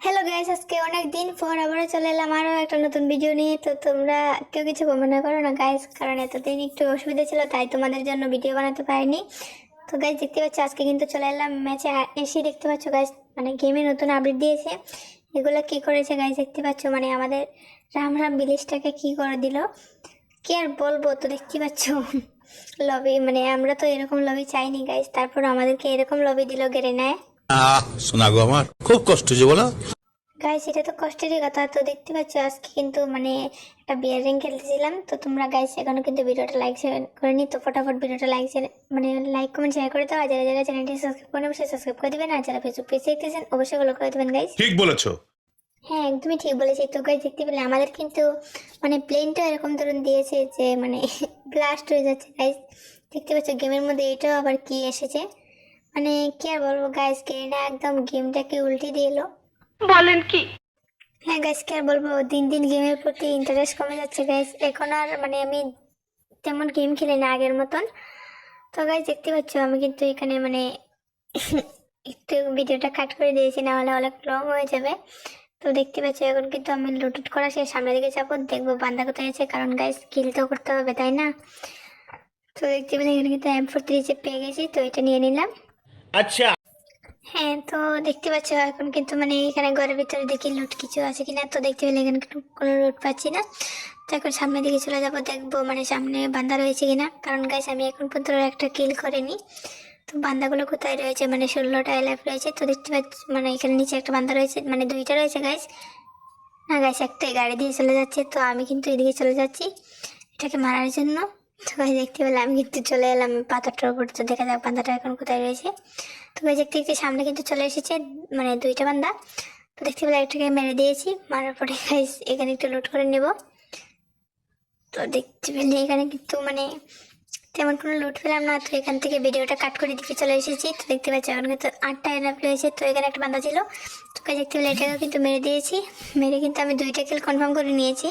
Hello guys আজকে অনেক দিন পর আবারও চলে এলাম আরও একটা নতুন ভিডিও নিয়ে। তো তোমরা কেউ কিছু মনে করো না গাইস কারণ এতদিন একটু অসুবিধা ছিল, তাই তোমাদের জন্য ভিডিও বানাতে পারিনি। তো গাইস দেখতে পাচ্ছ, আজকে কিন্তু চলে এলাম ম্যাচে। এসে দেখতে পাচ্ছ গাইস মানে গেমে নতুন আপডেট দিয়েছে। এগুলো কি করেছে গাইস দেখতে পাচ্ছ মানে আমাদের রাম রাম ভিলেজটাকে কি করে দিল? কি আর বলব, তো দেখতে পাচ্ছ লবি মানে আমরা তো এরকম লবি চাইনি গাইস তারপর আমাদেরকে এরকম লবি দিল গেড়ে নেয় শোনা গো আমার। খুব কষ্ট যে বলো। গাইস এটা তো কষ্টেরই কথা। তো দেখতে পাচ্ছ আজকে কিন্তু মানে একটা বিয়ার রিং খেলতেছিলাম। তো তোমরা গাইস এখনও কিন্তু ভিডিওটা লাইক করে নি তো ফটাফট ভিডিওটা লাইক মানে লাইক কমেন্ট শেয়ার করে দাও। আর যারা যারা চ্যানেলটি সাবস্ক্রাইব করে অবশ্যই সাবস্ক্রাইব করে দিবেন। আর যারা ফেসবুক পেজ দেখতেছেন অবশ্যই ফলো করে দেবেন গাইস ঠিক বলেছ। হ্যাঁ একদমই ঠিক বলেছি। তো গাইস দেখতে পেলে আমাদের কিন্তু মানে প্লেনটা এরকম ধরুন দিয়েছে যে মানে ব্লাস্ট হয়ে যাচ্ছে গাইস দেখতে পাচ্ছ গেমের মধ্যে এটাও আবার কি এসেছে? মানে কি আর বলব গাইস গেরিনা একদম গেমটাকে উল্টে দিয়ে এলো। বলেন কি? হ্যাঁ গাইস কি আর বলব দিন দিন গেমের প্রতি ইন্টারেস্ট কমে যাচ্ছে গাইস এখন আর মানে আমি তেমন গেম খেলি না আগের মতন। তো গাইস দেখতে পাচ্ছ আমি কিন্তু এখানে মানে একটু ভিডিওটা কাট করে দিয়েছি না হলে অনেক লং হয়ে যাবে। তো দেখতে পাচ্ছ এখন কিন্তু আমি লুটুট করা সে সামনের দিকে যাব দেখব বান্দা কোথায় আছে কারণ গাইস কিল তো করতে হবে তাই না? তো দেখতে পেলে এখানে কিন্তু এম ফোর থ্রি পেয়ে গেছি তো এটা নিয়ে নিলাম। আচ্ছা। হ্যাঁ তো দেখতে পাচ্ছ এখন কিন্তু মানে এখানে ঘরের ভিতরে দেখি লুট কিছু আছে কিনা। তো দেখতে পেলে এখানে কোনো লুট পাচ্ছি না। তো এখন সামনের দিকে চলে যাব, দেখব মানে সামনে বান্দা রয়েছে কিনা। কারণ গাছ আমি এখন পর্যন্ত একটা কিল করিনি। তো বান্দাগুলো কোথায় রয়েছে? মানে ষোলোটা এলাইফ রয়েছে। তো দেখতে পাচ্ছি মানে এখানে নিচে একটা বান্দা রয়েছে। মানে দুইটা রয়েছে গাছ না গাছ একটাই গাড়ি দিয়ে চলে যাচ্ছে। তো আমি কিন্তু এদিকে চলে যাচ্ছি। এটাকে মারার জন্য। তো দেখতে পেলে আমি কিন্তু চলে এলাম পাথরটার উপর তো দেখা যাক বান্দাটা এখন কোথায় রয়েছে। তো গাইস দেখতে দেখতে সামনে কিন্তু চলে এসেছে মানে দুইটা বান্দা। তো দেখতে পেলে একটাকে মেরে দিয়েছি, মারার পরে গাইস এখানে একটু লুট করে নেব। তো দেখতে পেলে এখানে কিন্তু মানে তেমন কোনো লুট পেলাম না, তো এখান থেকে ভিডিওটা কাট করে দিকে চলে এসেছি। তো দেখতে পাচ্ছি এখন কিন্তু আটটা এনাপ রয়েছে, তো এখানে একটা বান্দা ছিল। তো দেখতে পেলে এটাকেও কিন্তু মেরে দিয়েছি। মেরে কিন্তু আমি দুইটা কিল কনফার্ম করে নিয়েছি।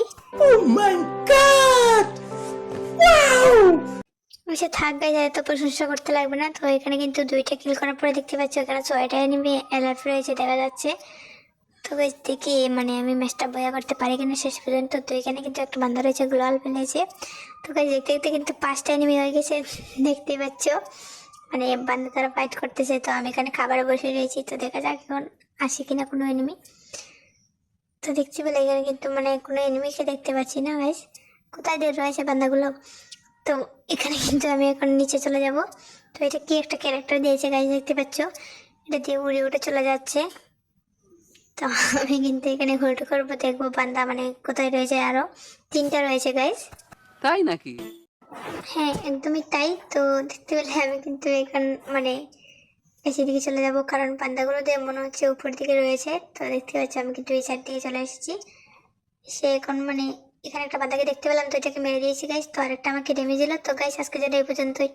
সে থাকবে যায় এত প্রশংসা করতে লাগবে না। তো এখানে কিন্তু দুইটা কিল করার পরে দেখতে পাচ্ছি এখানে ছয়টা এনিমি এলাফ রয়েছে, দেখা যাচ্ছে। তো বেশ দেখি মানে আমি ম্যাচটা বয়া করতে পারি কিনা শেষ পর্যন্ত। তো এখানে কিন্তু একটা বান্ধা রয়েছে গ্লোয়াল ফেলেছে তো গাছ দেখতে দেখতে কিন্তু পাঁচটা এনিমি হয়ে গেছে, দেখতে পাচ্ছ? মানে বান্ধা তারা ফাইট করতেছে। তো আমি এখানে খাবারে বসে রয়েছি, তো দেখা যাক এখন আসে কিনা কোনো এনিমি তো দেখছি বলে এখানে কিন্তু মানে কোনো এনিমিকে দেখতে পাচ্ছি না গাইস কোথায় দিয়ে রয়েছে বান্দাগুলো? তো এখানে কিন্তু আমি এখন নিচে চলে যাব। তো এটা কি একটা ক্যারেক্টার দিয়েছে গাইস দেখতে পাচ্ছ? এটা দিয়ে উড়ে উঠে চলে যাচ্ছে। তো আমি কিন্তু এখানে হোল্ড করব দেখব বান্দা মানে কোথায় রয়েছে আরও। তিনটা রয়েছে গাইস তাই নাকি? হ্যাঁ একদমই তাই। তো দেখতে পেলে আমি কিন্তু এখন মানে এসে দিকে চলে যাব কারণ পান্দাগুলো দিয়ে মনে হচ্ছে উপর দিকে রয়েছে। তো দেখতে পাচ্ছি আমি কিন্তু এই সাইড দিকে চলে এসেছি। সে এখন মানে এখানে একটা বাদাকে দেখতে পেলাম, তো এটাকে মেরে দিয়েছি গাইস তো আরেকটা আমাকে ডেমেজ দিল। তো গাইস আজকে যেটা এই পর্যন্তই।